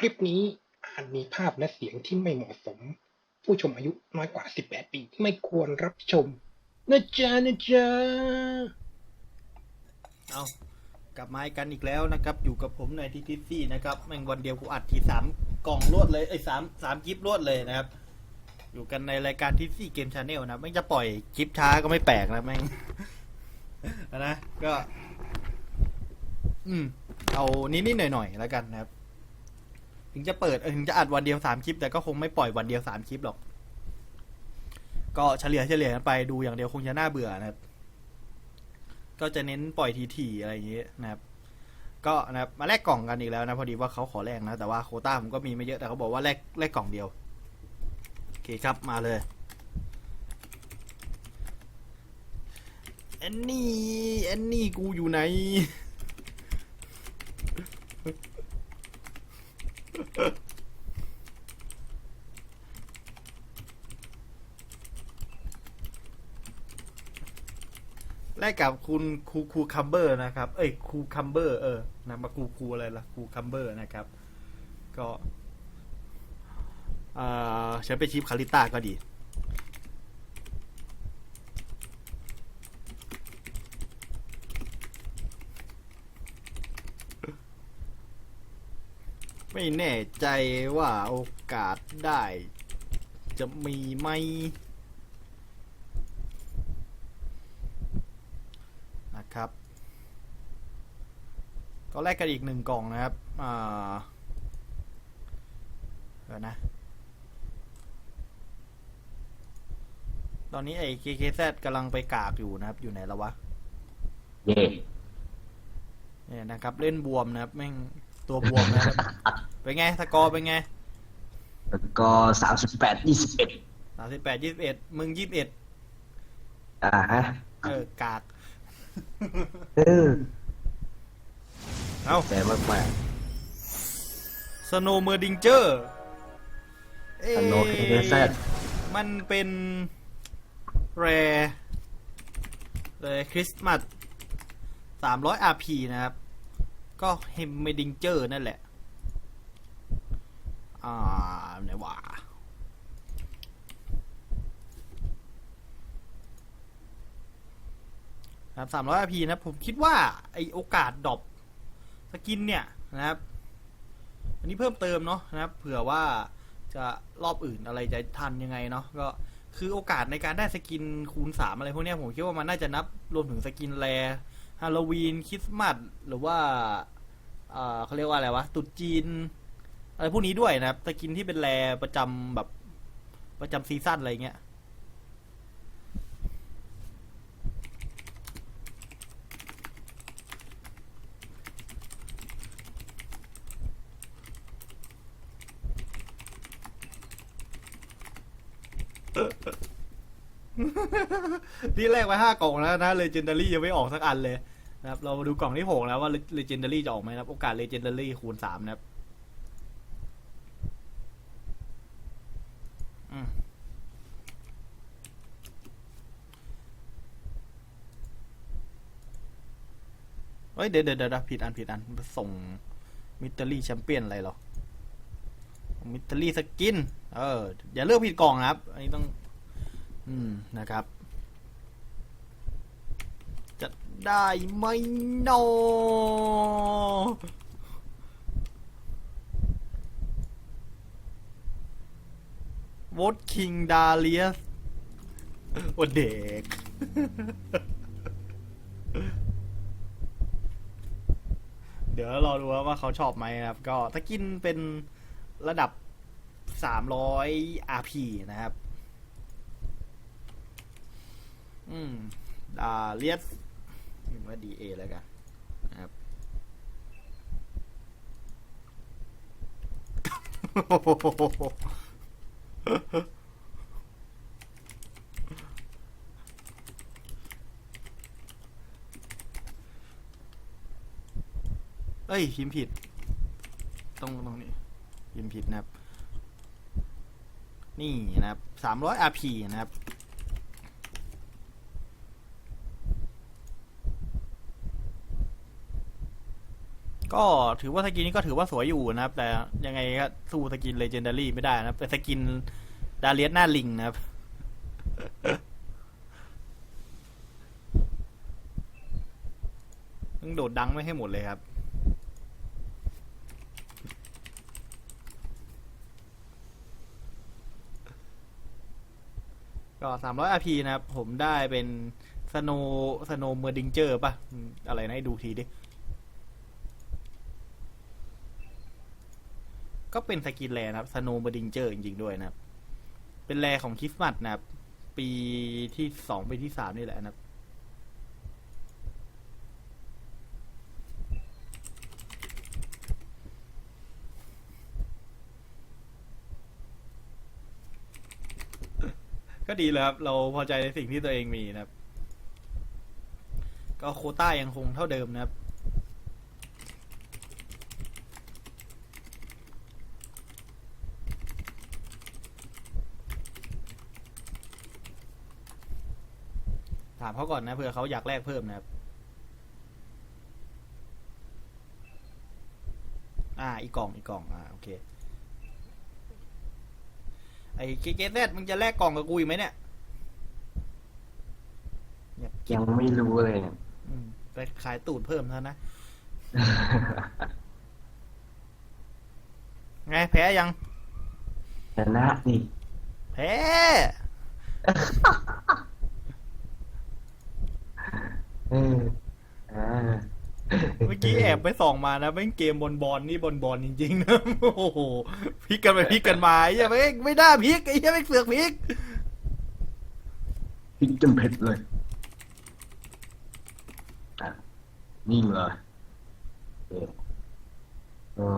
คลิปนี้อาจมีภาพและเสียงที่ไม่เหมาะสม ผู้ชมอายุน้อยกว่า 18 ปี ไม่ควรรับชม นะจ๊ะนะจ๊ะเอากลับมาอีกกันอีกแล้วนะครับ อยู่กับผมในทีทีซี่นะครับ แม่งวันเดียวกูอัดทีสามกล่องรวดเลยไอ้สามสามคลิปรวดเลยนะครับ อยู่กันในรายการทีซี่เกมชาแนลนะไม่งจะปล่อยคลิปช้าก็ไม่แปลกนะแม่งนะก็ อืม เอานิดๆหน่อยๆแล้วกันนะครับ ถึงจะเปิดเออถึงจะอัดวันเดียวสามคลิป แต่ก็คงไม่ปล่อยวันเดียวสามคลิปหรอก ก็เฉลี่ยเฉลี่ยไปดูอย่างเดียวคงจะน่าเบื่อนะครับ ก็จะเน้นปล่อยทีๆอะไรอย่างเงี้ยนะครับ ก็นะครับมาแลกกล่องกันอีกแล้วนะพอดีว่าเขาขอแลกนะ แต่ว่าโคต้าผมก็มีไม่เยอะแต่เขาบอกว่าแลกแลกกล่องเดียวโอเคครับมาเลยแอนนี่แอนนี่กูอยู่ไหน แลกกับคุณคูคูคัมเบอร์นะครับ เอ้ยคูคัมเบอร์เออนะมาคูคูอะไรล่ะคูคัมเบอร์นะครับ ก็ เอ่อฉันไปชิปคาริต้าก็ดี ไม่แน่ใจว่าโอกาสได้ จะมีไหม นะครับ ก็แลกกันอีกหนึ่งกล่องนะครับ อ่าเดี๋ยวนะ ตอนนี้ไอ้ KKZ กำลังไปกากอยู่นะครับ อยู่ไหนแล้ววะเย่เนี่ยนะครับ เล่นบวมนะครับ แม่ง ตัวบวมนะครับ เป็นไงสกอร์เป็นไงแล้วก็สามสิบแปดยี่สิบเอ็ดสามสิบแปดยี่สิบเอ็ดมึงยี่สิบเอ็ดอ่าฮะเออกาก เออเอาแต่มากมากสโนเมอร์ดิงเจอร์สโนว์ KKZ มันเป็นแรเลยคริสต์มาสสามร้อย RP นะครับ ก็เฮมเมดิงเจอร์นั่นแหละ อ่าไหนวะครับสามร้อย RP นะผมคิดว่าไอโอกาสดรอปสกินเนี่ยนะครับ อันนี้เพิ่มเติมเนาะนะครับเผื่อว่าจะรอบอื่นอะไรจะทันยังไงเนาะก็คือโอกาสในการได้สกินคูณสามอะไรพวกนี้ผมคิดว่ามันน่าจะนับรวมถึงสกินแร ฮาโลวีนคริสต์มาสหรือว่าเขาเรียกว่าอะไรวะตรุษจีน อะไรพวกนี้ด้วยนะครับสกินที่เป็นแรประจำแบบประจำซีซั่นอะไรเงี้ยที่แรกไว้ห้ากล่องแล้วนะเลเจนดารี่ยังไม่ออกสักอันเลย นะครับเรามาดูกล่องที่หกแล้วว่าเลเจนดารี่จะออกไหมนะครับ โอกาสเลเจนดารี่คูณสามนะครับอืมเฮ้ย เดี๋ยวเดี๋ยวผิดอันผิดอันส่งมิตอรี่แชมเปี้ยนอะไรหรอ มิตอรี่สกิน เออ อย่าเลือกผิดกล่องนะครับ อันนี้ต้อง อืมนะครับ จะ ได้ไหมโนวอตคิงดาเลียสโอเด็ก เดี๋ยวรอดูว่าเขาชอบไหมนะครับ ก็ถ้ากินเป็นระดับ 300 RP นะครับ อืม ดาเลียส พิมพ์ว่า DA แล้วกันนะครับ เอ้ยพิมพ์ผิด ตรงตรงนี้พิมพ์ผิดนะครับ นี่นะครับ300 RP นะครับ ก็ถือว่าสกินนี้ก็ถือว่าสวยอยู่นะครับ แต่ยังไงก็สู้สกินเลเจนดารี่ไม่ได้นะครับเป็นสกินดาเลียสหน้าลิงนะครับ ต้องโดดดังไม่ให้หมดเลยครับก็สามร้อยอาพีนะครับ ผมได้เป็นสโนสโนเมอร์ดิงเจอร์ป่ะอืมอะไรนะให้ดูทีดิ ก็เป็นสกินแรนะครับสโนเมอร์ดิงเจอร์จริงๆด้วยนะครับ เป็นแรของคริสต์มาสนะครับ ปีที่สองปีที่สามนี่แหละนะครับ ก็ดีเลยครับ เราพอใจในสิ่งที่ตัวเองมีนะครับ ก็โคต้ายังคงเท่าเดิมนะครับ ถามเขาก่อนนะเผื่อเขาอยากแลกเพิ่มนะครับ อ่า อีกกล่องอีกกล่อง อ่า โอเค ไอ้เกเกซมึงจะแลกกล่องกับกูอีกไหมเนี่ยเงียบยังไม่รู้เลยเนี่ยอืมไปขายตูดเพิ่มเท่านะ ไงแพ้ยัง ชนะนี่แพ้เอออ่าเมื่อกี้แอบไปส่องมานะแม่งเกมบอลบอลนี่บอลบอลจริงๆนะโอ้โหพลิกกันไปพลิกกันมาไอ้เหี้ยังไม่งไม่น่าพลิกไอ้เหี้ยังไม่งเสือกพลิกพริกจนเผ็ดเลยอะนิ่งเลยเอออ๋อ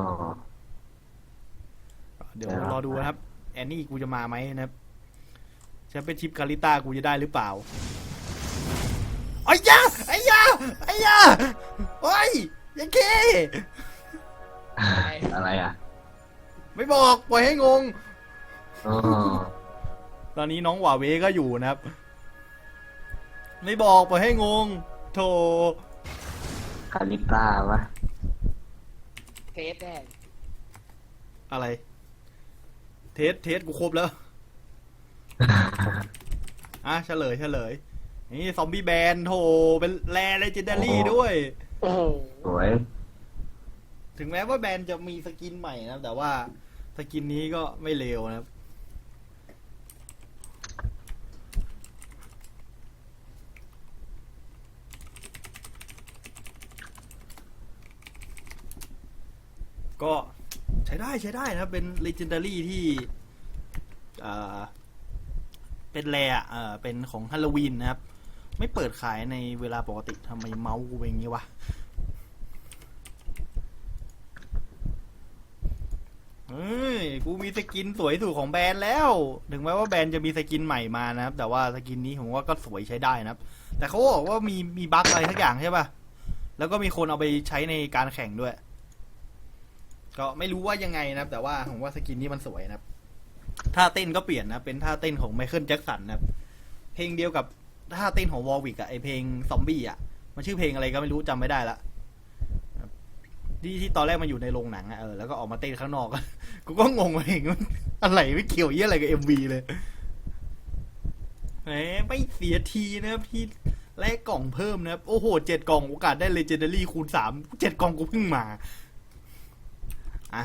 เดี๋ยวครับรอดูนะครับ แอนนี่กูจะมาไหมนะครับแชมเปี้ยนชิพคาริต้ากูจะได้หรือเปล่า ไอ้ยาไอ้ยาไอ้ยาโอ้ยยังเคอะไรอะไม่บอกปล่อยให้งง อ๋อตอนนี้น้องหวาเวก็อยู่นะครับ ไม่บอกปล่อยให้งงโธคาลิต้าวะเทสแน่อะไร เทสเทสกูครบแล้ว อะเฉลยเฉลย นี่ซอมบี้แบนโถเป็นแรเลเจนดารี่ด้วย โอ้โหสวย ถึงแม้ว่าแบรนด์จะมีสกินใหม่นะครับ แต่ว่าสกินนี้ก็ไม่เลวนะครับ ก็ใช้ได้ใช้ได้นะครับ เป็น legendary ที่อ่าเป็นแรอะเอ่อเป็นของฮาโลวีนนะครับ ไม่เปิดขายในเวลาปกติทำไมเมาส์กูเป็นอย่างนี้วะ เฮ้ย กูมีสกินสวยสุดของแบรนด์แล้ว ถึงแม้ว่าแบรนด์จะมีสกินใหม่มานะครับ แต่ว่าสกินนี้ผมว่าก็สวยใช้ได้นะครับ แต่เขาบอกว่ามีมีบั๊กอะไรสักอย่างใช่ป่ะ แล้วก็มีคนเอาไปใช้ในการแข่งด้วย ก็ไม่รู้ว่ายังไงนะครับ แต่ว่าผมว่าสกินนี้มันสวยนะครับ ท่าเต้นก็เปลี่ยนนะ เป็นท่าเต้นของไมเคิลแจ็คสันนะครับ เพลงเดียวกับ ท่าเต้นของวอลวิกอะไอเพลงซอมบี้อะมันชื่อเพลงอะไรก็ไม่รู้จำไม่ได้ละที่ที่ตอนแรกมันอยู่ในโรงหนังอะเออแล้วก็ออกมาเต้นข้างนอก กูก็งงเองมันอะไรไม่เกี่ยวเยี่ยอะไรกับเอ็มวีเลยแหมไม่เสียทีนะครับที่แลกกล่องเพิ่มนะครับ โอ้โหเจ็ดกล่องโอกาสได้เลเจนดารี่คูณสามเจ็ดกล่องกูเพิ่งมา อะ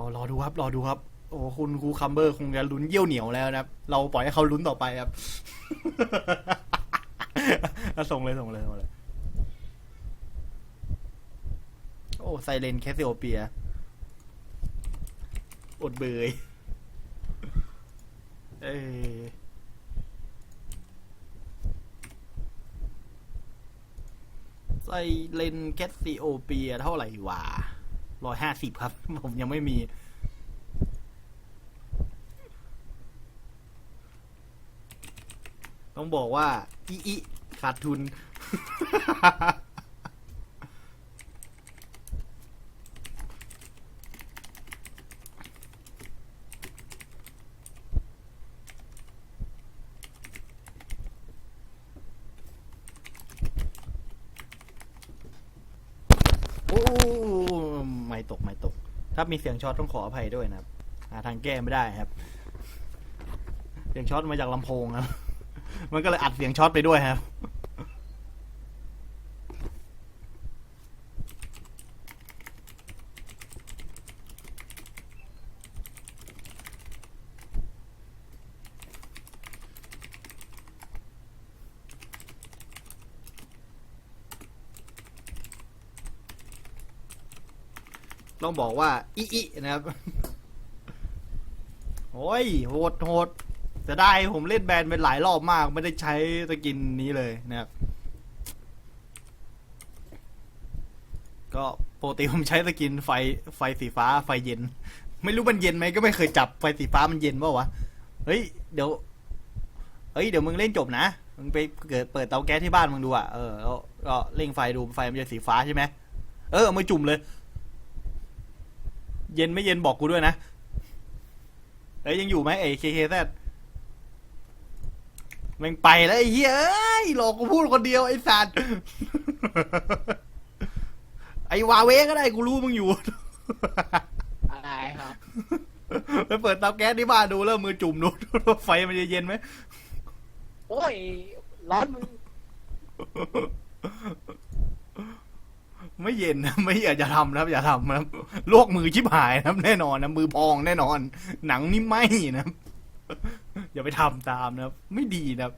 เอารอดูครับ รอดูครับ โอ้คุณครูคัมเบอร์คงจะลุ้นเยี่ยวเหนียวแล้วนะครับ เราปล่อยให้เขาลุ้นต่อไปครับส่งเลยส่งเลยส่งเลย โอ้ไซเลนแคสซิโอเปีย อดเบย เอ้ยไซเลนแคสซิโอเปียเท่าไหร่วะ ร้อยห้าสิบครับ ผมยังไม่มี ต้องบอกว่า อีอีขาดทุน ตกไม่ตก ถ้ามีเสียงช็อตต้องขออภัยด้วยนะครับ หาทางแก้ไม่ได้ครับ เสียงช็อตมาจากลำโพงครับ มันก็เลยอัดเสียงช็อตไปด้วยครับ ต้องบอกว่าอีอนะครับโอ้ยโหดโหดจะได้ผมเล่นแบนเป็นหลายรอบมาก ไม่ได้ใช้สกินนี้เลยนะครับ ก็ปกติผมใช้สกินไฟไฟสีฟ้าไฟเย็น ไม่รู้มันเย็นไหมก็ไม่เคยจับไฟสีฟ้ามันเย็นป่าวะเฮ้ยเดี๋ยวเฮ้ยเดี๋ยวมึงเล่นจบนะมึงไปเกิดเปิดเตาแก๊สที่บ้านมึงดูอะเออแล้วก็เร่งไฟดูไฟมันจะสีฟ้าใช่ไหมเออมาจุ่มเลย เย็นไม่เย็นบอกกูด้วยนะเอ้ยยังอยู่ไหมไอ้เคเคแซดแม่งไปแล้วไอ้เหี้ยเอ้ยหลอกกูพูดคนเดียวไอ้สัตว์ไอ้วาเวก็ได้กูรู้มึงอยู่ อะไรครับไปเปิดเตาแก๊สที่บ้านดูแล้วมือจุ่มดูไฟมันจะเย็นไหมโอ้ยร้อนมึง ไม่เย็นนะไม่อยากจะทำนะครับอย่าทำนะครับลวกมือชิบหายนะครับ แน่นอนนะมือพองแน่นอน หนังนี่ไหมนะครับ อย่าไปทำตามนะครับ ไม่ดีนะครับ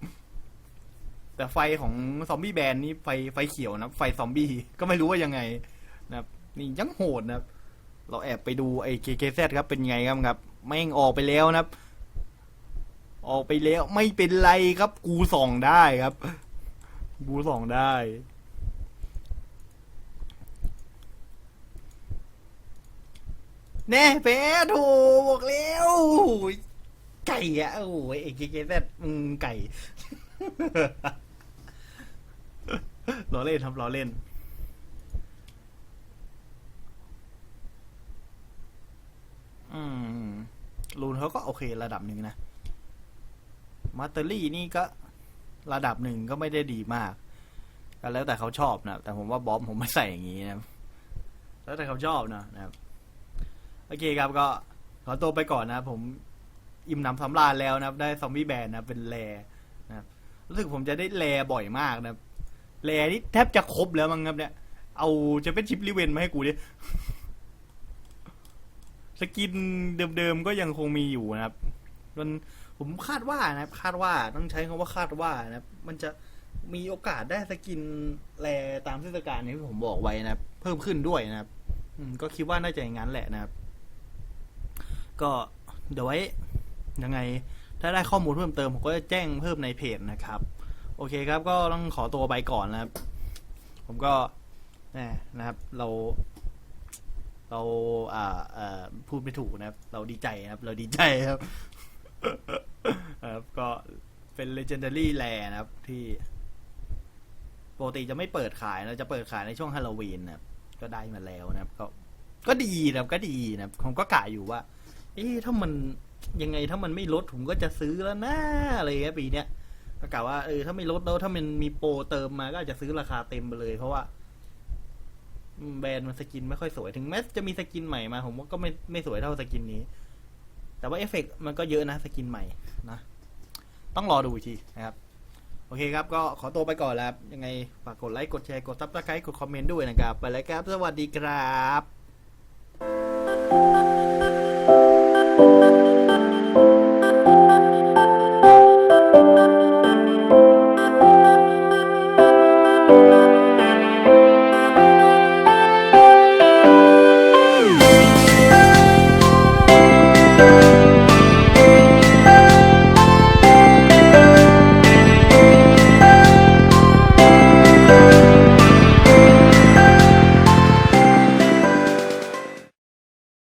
แต่ไฟของซอมบี้แบนนี่ไฟไฟเขียวนะไฟซอมบี้ก็ไม่รู้ว่ายังไงนะครับ นี่ยังโหดนะครับ เราแอบไปดูไอ้ KKZ ครับเป็นไงครับครับแม่งออกไปแล้วนะครับ ออกไปแล้วไม่เป็นไรครับ กูส่องได้ครับ กูส่องได้ แน่เป๊ะถูกบอกแล้วไก่อะโอ้ยเอเกเกซมึงไก่ ล้อเล่นครับล้อเล่น อืมรูนเขาก็โอเคระดับหนึ่งนะ มาสเตอรี่นี่ก็ระดับหนึ่งก็ไม่ได้ดีมาก ก็แล้วแต่เขาชอบนะ แต่ผมว่าบอมผมไม่ใส่อย่างนี้นะ แล้วแต่เขาชอบนะนะครับ โอเคครับก็ขอตัวไปก่อนนะครับผมอิ่มหนำสำราญแล้วนะครับ ได้ซอมบี้แบนนะเป็นแรนะครับรู้สึกผมจะได้แรบ่อยมากนะครับแรนี่แทบจะครบแล้วมั้งครับเนี่ย เอาจะเป็นชิปลิเวนมาให้กูดิสกินเดิมๆก็ยังคงมีอยู่นะครับมันผมคาดว่านะครับ คาดว่าต้องใช้คำว่าคาดว่านะครับ มันจะมีโอกาสได้สกินแรตามเทศกาลนี้ที่ผมบอกไว้นะครับ เพิ่มขึ้นด้วยนะครับก็คิดว่าน่าจะอย่างนั้นแหละนะครับ ก็เดี๋ยวไว้ยังไง ถ้าได้ข้อมูลเพิ่มเติมผมก็จะแจ้งเพิ่มในเพจนะครับ โอเคครับก็ต้องขอตัวไปก่อนนะครับ ผมก็แน่นะครับ เรา เราอ่าอ่อพูดไม่ถูกนะครับ เราดีใจนะครับ เราดีใจครับครับก็เป็น legendary แลนะครับที่ปกติจะไม่เปิดขายนะจะเปิดขายในช่วงฮาโลวีนนะครับก็ได้มาแล้วนะครับ ก็ก็ดีนะครับก็ดีนะครับผมก็กะอยู่ว่า เอ๊ะถ้ามันยังไงถ้ามันไม่ลดผมก็จะซื้อแล้วนะอะไรเงี้ยปีเนี้ยก็กะว่าเออถ้าไม่ลดแล้วถ้ามันมีโปรเติมมาก็อาจจะซื้อราคาเต็มไปเลย เพราะว่าแบรนด์มันสกินไม่ค่อยสวยถึงแม้จะมีสกินใหม่มา ผมว่าก็ไม่ไม่สวยเท่าสกินนี้ แต่ว่าเอฟเฟกต์มันก็เยอะนะสกินใหม่นะต้องรอดูอีกทีนะครับ โอเคครับ ก็ขอตัวไปก่อนแล้วครับยังไงฝากกดไลค์กดแชร์กดซับสไครต์กดคอมเมนต์ด้วยนะครับ ไปแล้วครับ สวัสดีครับ